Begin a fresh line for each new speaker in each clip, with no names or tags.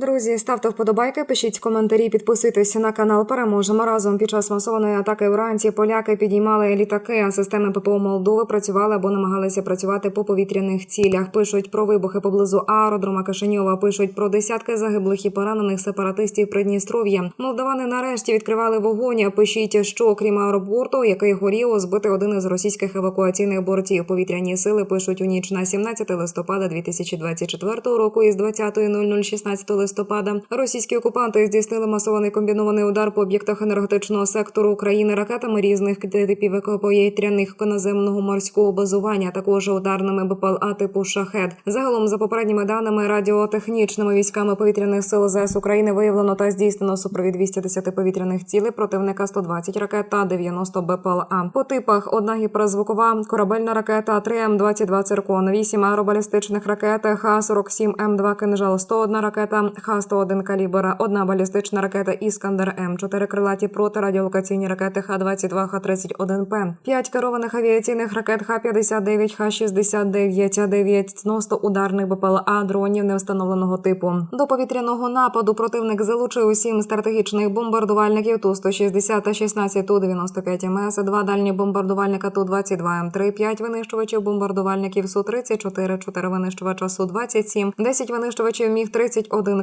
Друзі, ставте вподобайки, пишіть коментарі, підписуйтесь на канал. Переможемо разом. Під час масованої атаки вранці поляки підіймали літаки, а системи ППО Молдови працювали або намагалися працювати по повітряних цілях. Пишуть про вибухи поблизу аеродрома Кишиньова. Пишуть про десятки загиблих і поранених сепаратистів Придністров'я. Молдавани нарешті відкривали вогонь. Пишіть, що окрім аеропорту, який горів, збити один із російських евакуаційних бортів. Повітряні сили пишуть у ніч на 17 листопада 2024 року із 20.00 16 листопада. Російські окупанти здійснили масований комбінований удар по об'єктах енергетичного сектору України ракетами різних типів повітряних наземного морського базування, також ударними БПЛА типу шахет. Загалом, за попередніми даними радіотехнічними військами повітряних сил ЗС України виявлено та здійснено супровід 210 повітряних цілей противника 120 ракет та 90 БПЛА. По типах одна гіперзвукова корабельна ракета 3 М22 циркон, 8 аеробалістичних ракет Х-47 М2 кинжал, 101 ракета Х-101 калібр, одна балістична ракета Іскандер М, 4 крилаті протирадіолокаційні ракети Х-22, Х-31П, 5 керованих авіаційних ракет Х-59, Х-69, 90 ударних БПЛА дронів невстановленого типу. До повітряного нападу противник залучив 7 стратегічних бомбардувальників Ту-160 та 16 Ту-95 МС, 2 дальні бомбардувальника Ту-22 М3, 5 винищувачів бомбардувальників Су-34, 4 винищувача Су-27, 10 винищувачів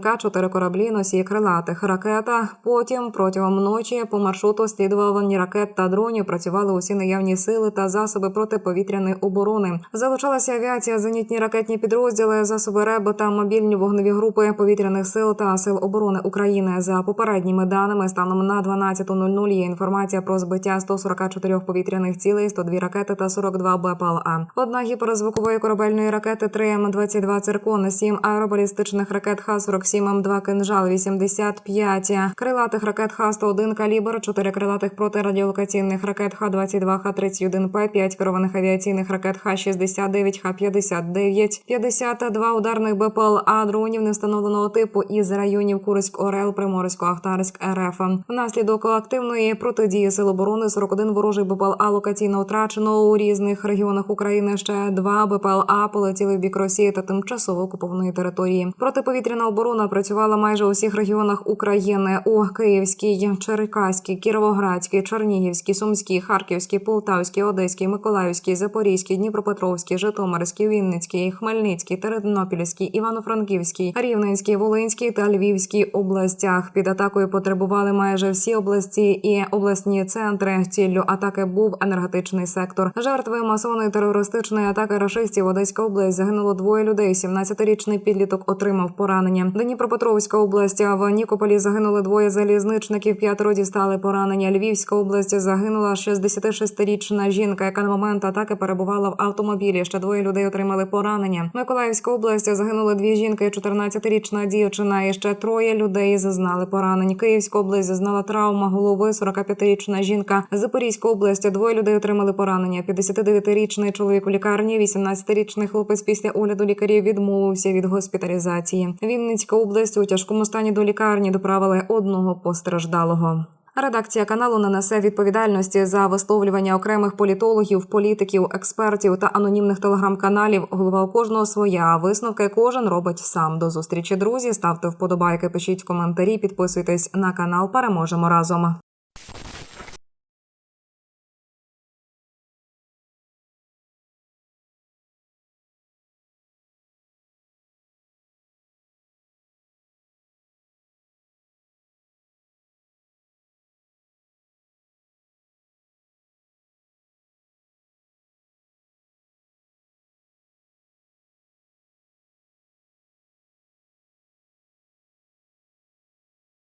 Міг-31К, 4 кораблі, носії крилатих ракета. Потім протягом ночі по маршруту слідувальні ракет та дронів працювали усі наявні сили та засоби протиповітряної оборони. Залучалася авіація, зенітні ракетні підрозділи, засоби РЕБ та мобільні вогневі групи повітряних сил та сил оборони України. За попередніми даними, станом на 12.00 є інформація про збиття 144 повітряних цілей, 102 ракети та 42 БПЛА. Одна гіперзвукової корабельної ракети 3 М22 циркон, 7 аеробалістичних ракет Х-47 М2 кинжал, 85 крилатих ракет Х-101 калібр, 4 крилатих протирадіолокаційних ракет Х-22, Х-31П, 5 керованих авіаційних ракет Х-69, Х-59, 52 ударних БПЛА дронів невстановленого типу із районів Курськ, Орел, Приморсько, Ахтарськ, РФ. Внаслідок активної протидії сил оборони 41 ворожий БПЛА локаційно втрачено у різних регіонах України. Ще два БПЛА полетіли в бік Росії та тимчасово окупованої території. Протиповітряна оборона працювала майже у всіх регіонах України у Київській, Черкаській, Кіровоградській, Чернігівській, Сумській, Харківській, Полтавській, Одеській, Миколаївській, Запорізькій, Дніпропетровській, Житомирській, Вінницькій, Хмельницькій, Тернопільській, Івано-Франківській, Рівненській, Волинській та Львівській областях. Під атакою потребували майже всі області і обласні центри. Ціллю атаки був енергетичний сектор. Жертви масованої терористичної атаки рашистів Одеська область загинуло двоє людей. 17-річний підліток отримав поранення. Дніпропетровська область в Нікополі загинули двоє залізничників. П'ятеро дістали поранення. Львівська область загинула 66-річна жінка, яка на момент атаки перебувала в автомобілі. Ще двоє людей отримали поранення. Миколаївська область загинули дві жінки, 14-річна дівчина. І ще троє людей зазнали поранень. Київська область зазнала травма голови. 45-річна жінка. Запорізька область двоє людей отримали поранення. 59-річний чоловік у лікарні. 18-річний хлопець після огляду лікарів відмовився від госпіталізації. Вінницька область у тяжкому стані до лікарні доправили одного постраждалого. Редакція каналу не несе відповідальності за висловлювання окремих політологів, політиків, експертів та анонімних телеграм-каналів. Голова у кожного своя. Висновки кожен робить сам. До зустрічі, друзі. Ставте вподобайки, пишіть коментарі, підписуйтесь на канал. Переможемо разом.